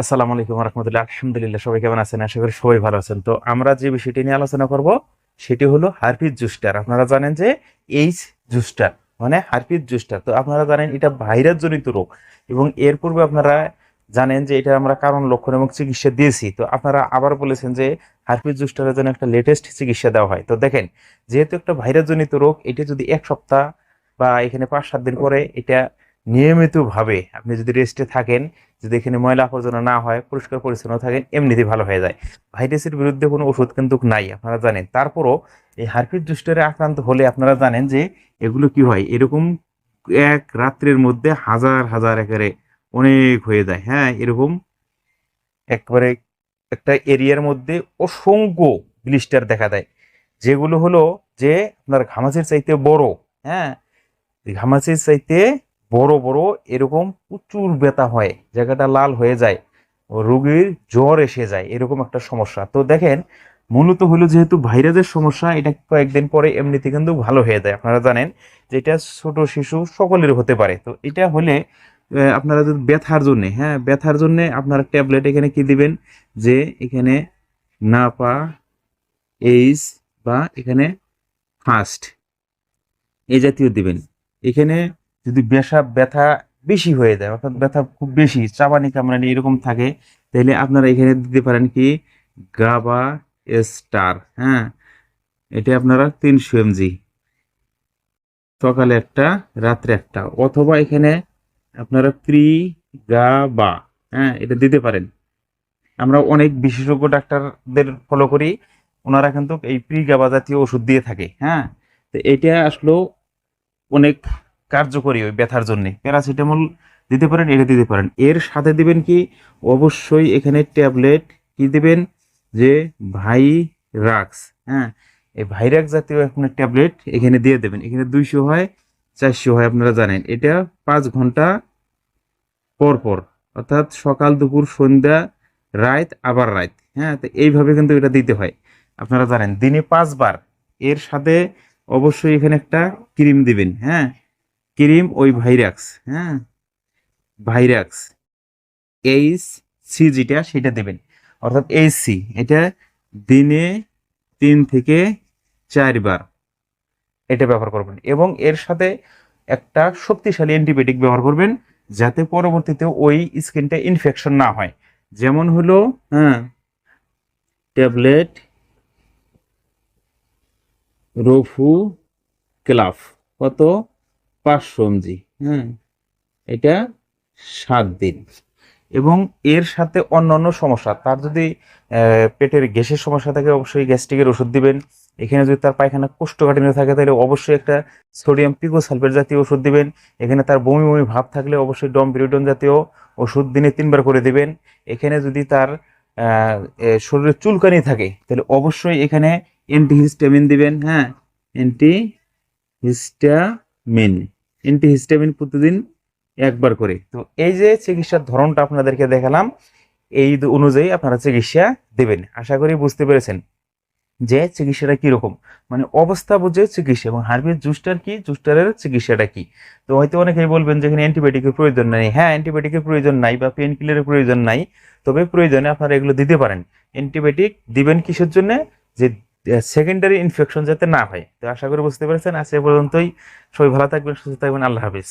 আসসালামু আলাইকুম রহমতুল্লাহ। আলহামদুলিল্লাহ, সবাই কেমন আছেন? আশা করি সবাই ভালো আছেন। তো আমরা যে বিষয়টি নিয়ে আলোচনা করব, সেটি হলো হারপিস জুস্টার। আপনারা জানেন যে এইচ জুস্টার মানে হারপিস জুস্টার তো আপনারা জানেন এটা ভাইরাস জনিত রোগ। এবং এর পূর্বে আপনারা জানেন যে এটা আমরা কারণ, লক্ষণ এবং চিকিৎসা দিয়েছি। তো আপনারা আবার বলেছেন যে হারপিস জুস্টারের জন্য একটা লেটেস্ট চিকিৎসা দেওয়া হয়। তো দেখেন, যেহেতু একটা ভাইরাস জনিত রোগ, এটা যদি এক সপ্তাহ বা এখানে পাঁচ সাত দিন পরে এটা নিয়মিতভাবে আপনি যদি রেস্টে থাকেন, যদি এখানে ময়লা আবর্জনা না হয়, পরিষ্কার পরিচ্ছন্ন থাকেন এমনিতেই ভালো হয়ে যায়। ভাইরাসের বিরুদ্ধে কোনো ওষুধ কিন্তু নাই, আপনারা জানেন। তারপরও এই হারপিস জুস্টারে আক্রান্ত হলে আপনারা জানেন যে এগুলো কি হয়? এরকম এক রাত্রের মধ্যে হাজার হাজার একেবারে অনেক হয়ে যায়। হ্যাঁ এরকম একবারে একটা এরিয়ার মধ্যে অসংখ্য ব্লিস্টার দেখা দেয়। যেগুলো হলো যে আপনার ঘামাচির চাইতে বড় হ্যাঁ? ঘামাচির চাইতে বড় বড় এরকম প্রচুর ব্যথা হয়, জায়গাটা লাল হয়ে যায়, রোগীর জ্বর এসে যায়, এরকম একটা সমস্যা। তো দেখেন, মূলত হলো যেহেতু ভাইরাসের সমস্যা, এটা কয়েকদিন পরে এমনিতে কিন্তু ভালো হয়ে যায়। আপনারা জানেন যে এটা ছোট শিশু সকলের হতে পারে। তো এটা হলে আপনারা ব্যথার জন্য হ্যাঁ ব্যথার জন্য আপনারা ট্যাবলেট এখানে কি দিবেন? যে এখানে নাপা এইস বা এখানে ফাস্ট এই জাতীয় দিবেন। এখানে যদি বেশা ব্যথা বেশি হয়ে যায়, অর্থাৎ ব্যথা খুব বেশি, চাবানি কামড়ানি এরকম থাকে তাহলে আপনারা এখানে দিতে পারেন কি? গাবা স্টার হ্যাঁ? এটা আপনারা তিনশো এমজি। সকালে একটা, রাত্রে একটা, অথবা এখানে আপনারা প্রি গাবা হ্যাঁ এটা দিতে পারেন। আমরা অনেক বিশেষজ্ঞ ডাক্তারদের ফলো করি, ওনারা কিন্তু এই প্রি গাবা জাতীয় ওষুধ দিয়ে থাকে হ্যাঁ? তো এটা আসলেও অনেক কার্যকরী ওই ব্যথার জন্য। প্যারাসিটামল দিতে পারেন, এটা দিতে পারেন। এর সাথে দিবেন কি? অবশ্যই এখানে ট্যাবলেট কি দিবেন? যে ভাইরাক্স। হ্যাঁ এই ভাইরাক্স জাতীয় আপনার ট্যাবলেট এখানে দিয়ে দেবেন। এখানে দুইশো হয়, চারশো হয়, আপনারা জানেন। এটা পাঁচ ঘণ্টা পর পর, অর্থাৎ সকাল, দুপুর, সন্ধ্যা, রাত, আবার রাত। হ্যাঁ তো এইভাবে কিন্তু এটা দিতে হয়। আপনারা জানেন, দিনে পাঁচবার। এর সাথে অবশ্যই এখানে একটা ক্রিম দিবেন। হ্যাঁ ক্রিম ওই ভাইরাক্স হ্যাঁ? ভাইরাক্স, এইচ সি যেটা সেটা দেবেন। অর্থাৎ এইচ সি, এটা দিনে তিন থেকে চারবার এটা ব্যবহার করবেন। এবং এর সাথে একটা শক্তিশালী অ্যান্টিবায়োটিক ব্যবহার করবেন, যাতে পরবর্তীতে ওই স্কিনটা ইনফেকশন না হয়। যেমন হলো হ্যাঁ ট্যাবলেট রফু ক্লাফ। কত? পাঁচশো এমজি হ্যাঁ এটা সাত দিন। এবং এর সাথে অন্যান্য সমস্যা তার যদি পেটের গ্যাসের সমস্যা থাকে অবশ্যই গ্যাস্ট্রিকের ওষুধ দিবেন। এখানে যদি তার পায়খানা কোষ্ঠকাঠিন্য থাকে তাহলে অবশ্যই একটা সোডিয়াম পিকোসালফেট জাতীয় ওষুধ দিবেন। এখানে তার বমি বমি ভাব থাকলে অবশ্যই ডমপিরিডন জাতীয় ওষুধ দিনে তিনবার করে দিবেন। এখানে যদি তার শরীরে চুলকানি থাকে তাহলে অবশ্যই এখানে অ্যান্টিহিস্টামিন দিবেন হ্যাঁ? অ্যান্টি হিস্টামিন অ্যান্টিহিস্টামিন প্রতিদিন একবার করে। তো এই যে চিকিৎসার ধরনটা আপনাদেরকে দেখালাম, এই অনুযায়ী আপনারা চিকিৎসা দেবেন। আশা করি বুঝতে পেরেছেন যে চিকিৎসাটা কীরকম। মানে অবস্থা বুঝে চিকিৎসা এবং হার্বিস জুস্টার কি, জুস্টারের চিকিৎসাটা কি? তো হয়তো অনেকেই বলবেন যে এখানে অ্যান্টিবায়োটিকের প্রয়োজন নেই। হ্যাঁ অ্যান্টিবায়োটিকের প্রয়োজন নাই বা পেন কিলারের প্রয়োজন নাই। তবে প্রয়োজনে আপনারা এগুলো দিতে পারেন। অ্যান্টিবায়োটিক দিবেন কিসের জন্য? যে সেকেন্ডারি ইনফেকশন যাতে না হয়। তো আশা করি বুঝতে পেরেছেন। আজ এ পর্যন্তই। সবাই ভালো থাকবেন, সুস্থ থাকবেন। আল্লাহ হাফিজ।